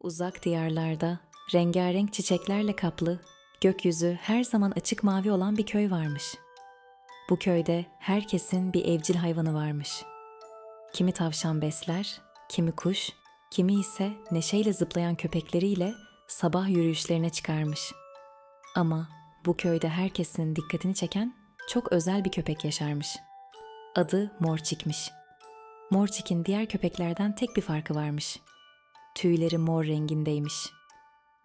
Uzak diyarlarda rengarenk çiçeklerle kaplı, gökyüzü her zaman açık mavi olan bir köy varmış. Bu köyde herkesin bir evcil hayvanı varmış. Kimi tavşan besler, kimi kuş, kimi ise neşeyle zıplayan köpekleriyle sabah yürüyüşlerine çıkarmış. Ama bu köyde herkesin dikkatini çeken çok özel bir köpek yaşarmış. Adı Morçik'miş. Morçik'in diğer köpeklerden tek bir farkı varmış. Tüyleri mor rengindeymiş.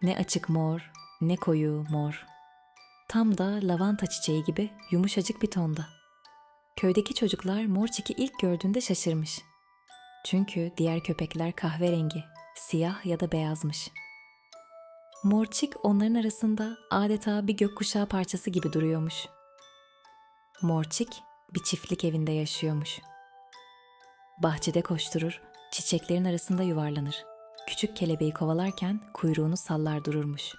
Ne açık mor, ne koyu mor. Tam da lavanta çiçeği gibi yumuşacık bir tonda. Köydeki çocuklar Morçik'i ilk gördüğünde şaşırmış. Çünkü diğer köpekler kahverengi, siyah ya da beyazmış. Morçik onların arasında adeta bir gökkuşağı parçası gibi duruyormuş. Morçik bir çiftlik evinde yaşıyormuş. Bahçede koşturur, çiçeklerin arasında yuvarlanır. Küçük kelebeği kovalarken kuyruğunu sallar dururmuş.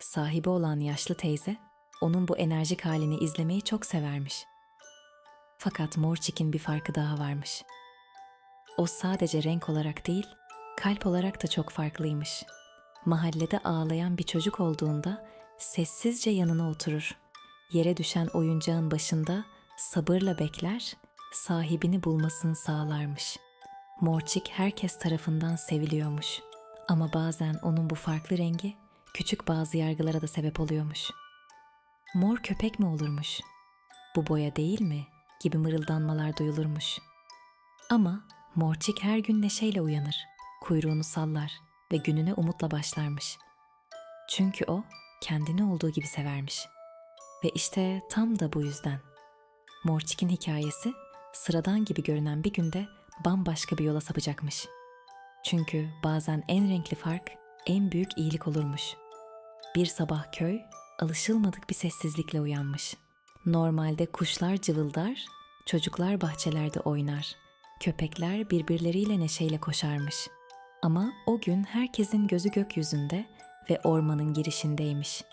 Sahibi olan yaşlı teyze onun bu enerjik halini izlemeyi çok severmiş. Fakat Morçik'in bir farkı daha varmış. O sadece renk olarak değil, kalp olarak da çok farklıymış. Mahallede ağlayan bir çocuk olduğunda sessizce yanına oturur. Yere düşen oyuncağın başında sabırla bekler, sahibini bulmasını sağlarmış. Morçik herkes tarafından seviliyormuş. Ama bazen onun bu farklı rengi küçük bazı yargılara da sebep oluyormuş. Mor köpek mi olurmuş? Bu boya değil mi? gibi mırıldanmalar duyulurmuş. Ama Morçik her gün neşeyle uyanır, kuyruğunu sallar ve gününe umutla başlarmış. Çünkü o kendini olduğu gibi severmiş. Ve işte tam da bu yüzden. Morçik'in hikayesi sıradan gibi görünen bir günde bambaşka bir yola sapacakmış. Çünkü bazen en renkli fark en büyük iyilik olurmuş. Bir sabah köy alışılmadık bir sessizlikle uyanmış. Normalde kuşlar cıvıldar, çocuklar bahçelerde oynar, köpekler birbirleriyle neşeyle koşarmış. Ama o gün herkesin gözü gökyüzünde ve ormanın girişindeymiş.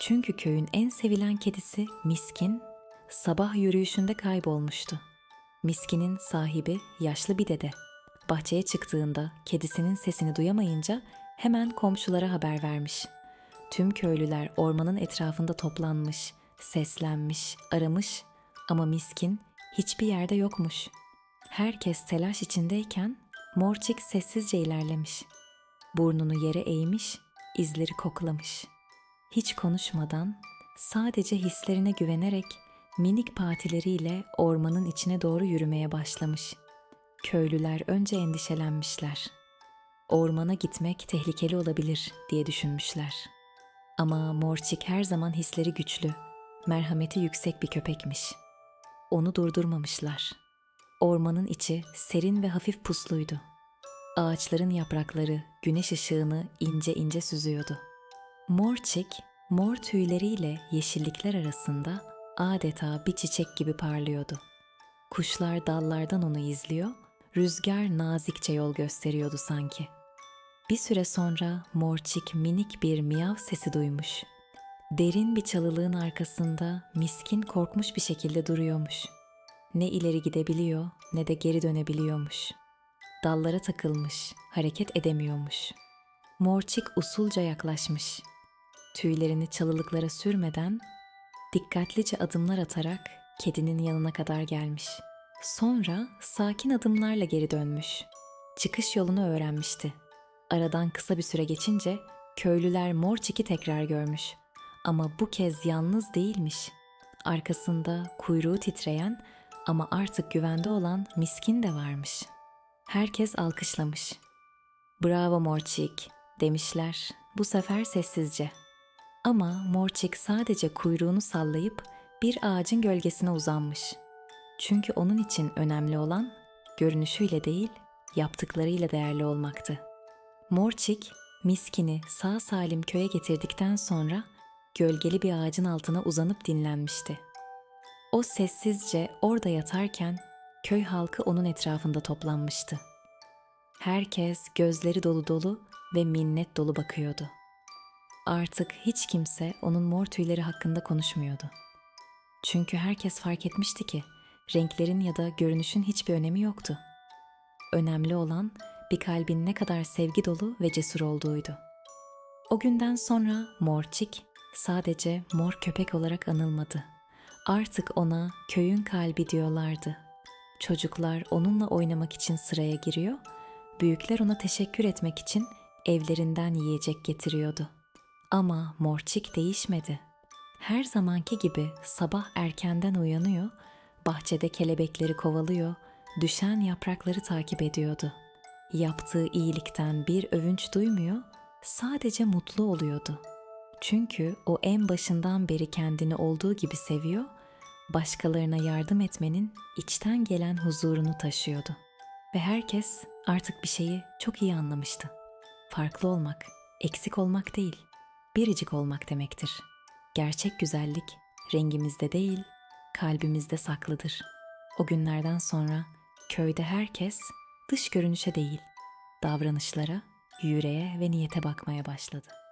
Çünkü köyün en sevilen kedisi Miskin sabah yürüyüşünde kaybolmuştu. Miskin'in sahibi yaşlı bir dede. Bahçeye çıktığında kedisinin sesini duyamayınca hemen komşulara haber vermiş. Tüm köylüler ormanın etrafında toplanmış, seslenmiş, aramış ama Miskin hiçbir yerde yokmuş. Herkes telaş içindeyken Morçik sessizce ilerlemiş. Burnunu yere eğmiş, izleri koklamış. Hiç konuşmadan, sadece hislerine güvenerek minik patileriyle ormanın içine doğru yürümeye başlamış. Köylüler önce endişelenmişler. Ormana gitmek tehlikeli olabilir diye düşünmüşler. Ama Morçik her zaman hisleri güçlü, merhameti yüksek bir köpekmiş. Onu durdurmamışlar. Ormanın içi serin ve hafif pusluydu. Ağaçların yaprakları güneş ışığını ince ince süzüyordu. Morçik, mor tüyleriyle yeşillikler arasında adeta bir çiçek gibi parlıyordu. Kuşlar dallardan onu izliyor, rüzgar nazikçe yol gösteriyordu sanki. Bir süre sonra Morçik minik bir miyav sesi duymuş. Derin bir çalılığın arkasında miskin korkmuş bir şekilde duruyormuş. Ne ileri gidebiliyor ne de geri dönebiliyormuş. Dallara takılmış, hareket edemiyormuş. Morçik usulca yaklaşmış. Tüylerini çalılıklara sürmeden dikkatlice adımlar atarak kedinin yanına kadar gelmiş. Sonra sakin adımlarla geri dönmüş. Çıkış yolunu öğrenmişti. Aradan kısa bir süre geçince köylüler Morçik'i tekrar görmüş. Ama bu kez yalnız değilmiş. Arkasında kuyruğu titreyen ama artık güvende olan miskin de varmış. Herkes alkışlamış. Bravo Morçik demişler. Bu sefer sessizce. Ama Morçik sadece kuyruğunu sallayıp bir ağacın gölgesine uzanmış. Çünkü onun için önemli olan görünüşüyle değil, yaptıklarıyla değerli olmaktı. Morçik, miskini sağ salim köye getirdikten sonra gölgeli bir ağacın altına uzanıp dinlenmişti. O sessizce orada yatarken köy halkı onun etrafında toplanmıştı. Herkes gözleri dolu dolu ve minnet dolu bakıyordu. Artık hiç kimse onun mor tüyleri hakkında konuşmuyordu. Çünkü herkes fark etmişti ki renklerin ya da görünüşün hiçbir önemi yoktu. Önemli olan bir kalbin ne kadar sevgi dolu ve cesur olduğuydu. O günden sonra Morçik sadece mor köpek olarak anılmadı. Artık ona köyün kalbi diyorlardı. Çocuklar onunla oynamak için sıraya giriyor, büyükler ona teşekkür etmek için evlerinden yiyecek getiriyordu. Ama Morçik değişmedi. Her zamanki gibi sabah erkenden uyanıyor, bahçede kelebekleri kovalıyor, düşen yaprakları takip ediyordu. Yaptığı iyilikten bir övünç duymuyor, sadece mutlu oluyordu. Çünkü o en başından beri kendini olduğu gibi seviyor, başkalarına yardım etmenin içten gelen huzurunu taşıyordu. Ve herkes artık bir şeyi çok iyi anlamıştı. Farklı olmak, eksik olmak değil, biricik olmak demektir. Gerçek güzellik rengimizde değil, kalbimizde saklıdır. O günlerden sonra köyde herkes dış görünüşe değil, davranışlara, yüreğe ve niyete bakmaya başladı.